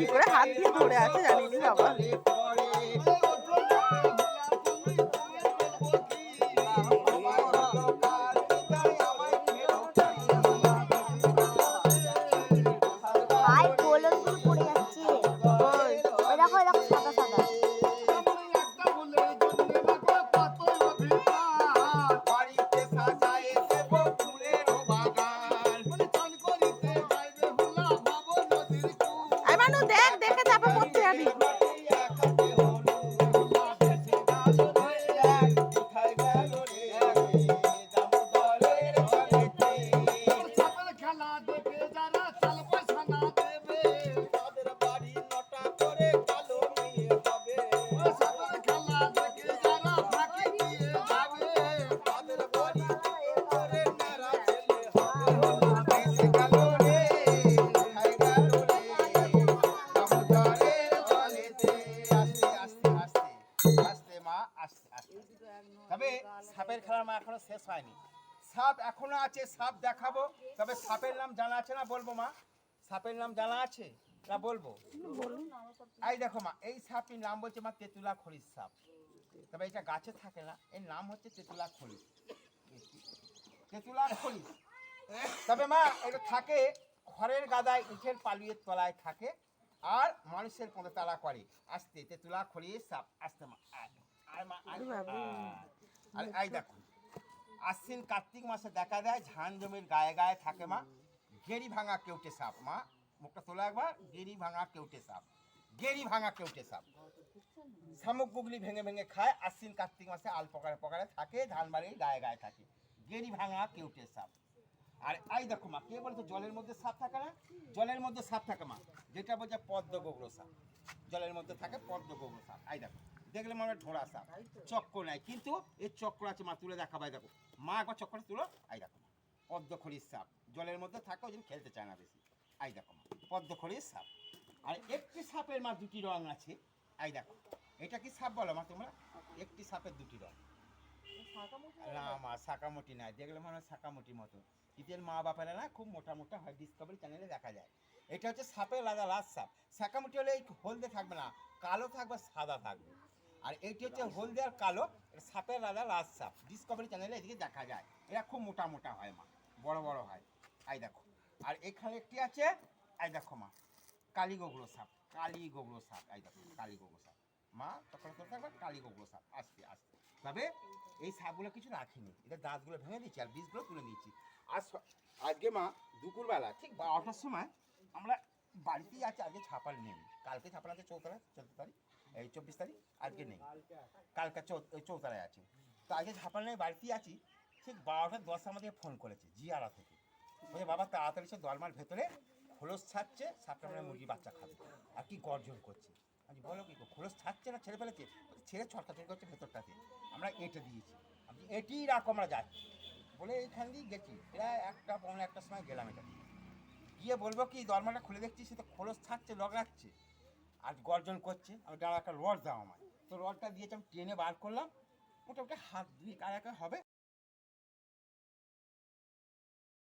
কি করে হাত দিয়ে ধরে আছে জানিনি বাবা। দেখো দেখো সাদা সাদা। দেখ দেখে তারপর পড়তে যাবি সাপের খেলা মা এখনও শেষ হয়নি। সাপ এখনও আছে সাপ দেখাবো। তবে সাপের নাম জানা আছে না বলব মা? সাপের নাম জানা আছে না বলব? এই দেখো মা এই সাপটির নাম বলছে মা তেঁতুলা খড়ির সাপ। তবে এটা গাছে থাকে না এর নাম হচ্ছে তেঁতুলা খড়িস তেঁতুলা খড়িস তবে মা এটা থাকে খড়ের গাদায় ইটের পালিয়ের তলায় থাকে আর মানুষের পদে তালা করে। আসতে তেঁতুলা খড়ির সাপ। আসতে মা আয়। মা। আর, এই দেখো। আশ্বিন কার্তিক মাসে দেখা দেয় ধান জমির গায়ে গায়ে থাকে মা। গেরি ভাঙা কেউটে সাপ, মা। মুখটা তোলা একবার। গেরি ভাঙা কেউটে সাপ। গেরি ভাঙা কেউটে সাপ। শামুক গুগলি ভেঙে ভেঙে খায়। আশ্বিন কার্তিক মাসে আল পকারে পকারে থাকে, ধান বাড়ির গায়ে গায়ে থাকে। গেরি ভাঙা কেউটে সাপ। আর, এই দেখো মা, কে বলতো জলের মধ্যে সাপ থাকে না? জলের মধ্যে সাপ থাকে মা। যেটা বলছে পদ্ম গোগ্র সাপ। জলের মধ্যে থাকে পদ্ম গোগ্র সাপ। এই দেখো। দেখলে মনে হয় ঢোড়া সাপ। চক্র নেয় কিন্তু এই চক্র আছে মা তুলে দেখাবো ভাই দেখো। মা একবার চক্রটা তুলো এই দেখো মা। পদ্ম খড়ির সাপ। জলের মধ্যে থাকে ওই জন্য খেলতে চায় না বেশি। এই দেখো মা পদ্ম খড়ির সাপ। আর একটি সাপের মা দুটি রং আছে এই দেখো। এটা কি সাপ বলো মা তোমরা? একটি সাপের দুটি রং। না মা শাকামুটি নাই। দেখলে মনে হয় শাকামুটির মতো। শীতের মা বাপারা না খুব মোটা মোটা হয় ডিসকভারি চ্যানেলে দেখা যায়। এটা হচ্ছে সাপের লাদা লাল সাপ শাকামুটি হলে এই হলদে থাকবে না কালো থাকবে সাদা থাকবে। আর এইটি হচ্ছে হলদে আর কালো, এটা সাপের লাদা লাল সাপ। ডিসকভারি চ্যানেলে এদিকে দেখা যায়। এরা খুব মোটা মোটা হয় মা, বড় বড় হয়। এই দেখো। আর এখানে একটি আছে এই দেখো মা, কালী গোগলো সাপ, কালী গোগলো সাপ এই দেখো, কালী গোগলো সাপ। মা, তখন করতে থাকবে কালী গোগলো সাপ। আসতে আসতে তবে এই সাপগুলো কিছু রাখিনি এটা দাঁতগুলো ভেঙে দিচ্ছি আর বীজগুলো তুলে দিচ্ছি আজ আজকে মা, দুপুরবেলা, ঠিক বারোটার সময় আমরা বাড়িতেই আছি, আজকে ছাপাল নেই। কালকে ছাপাল আছে চৌতলায় চোদ্দ তারিখ। এই চব্বিশ তারিখ? আজকে নেই। কালকে ওই চৌতলায় আছে। তো আজকে নেই বাড়িতেই আছি। ঠিক বারোটা দশ আমাদের ফোন করেছে, জিয়ারা থেকে। বলছে, বাবা, তাড়াতাড়ি সে দরমার ভেতরে খোলস ছাড়ছে সাপটা মানে মুরগি বাচ্চা খাবে। আর কি গর্জন করছে? আমি বলো কি খোলস ছাড়ছে না, ছেড়ে ফেলেছে? ছেড়ে ছটকাছড়ি করছে ভেতরটাতে। আমরা এঁটে দিয়েছি। আমি এটি রাখো, আমরা যাচ্ছি। বলে এইখান দিয়ে গেছি। প্রায় একটা পনেরো একটা সময় গেলাম এটা। গিয়ে বলব কি দরমাটা খুলে দেখছি সে তো খোলস ছাড়ছে লগ রাখছে। আর গর্জন করছে, আমি দাঁড়া একটা রড দাও আমায়। তো রডটা দিয়েছি, আমি টেনে বার করলাম, মোটামুটি হাত দুই একা হবে?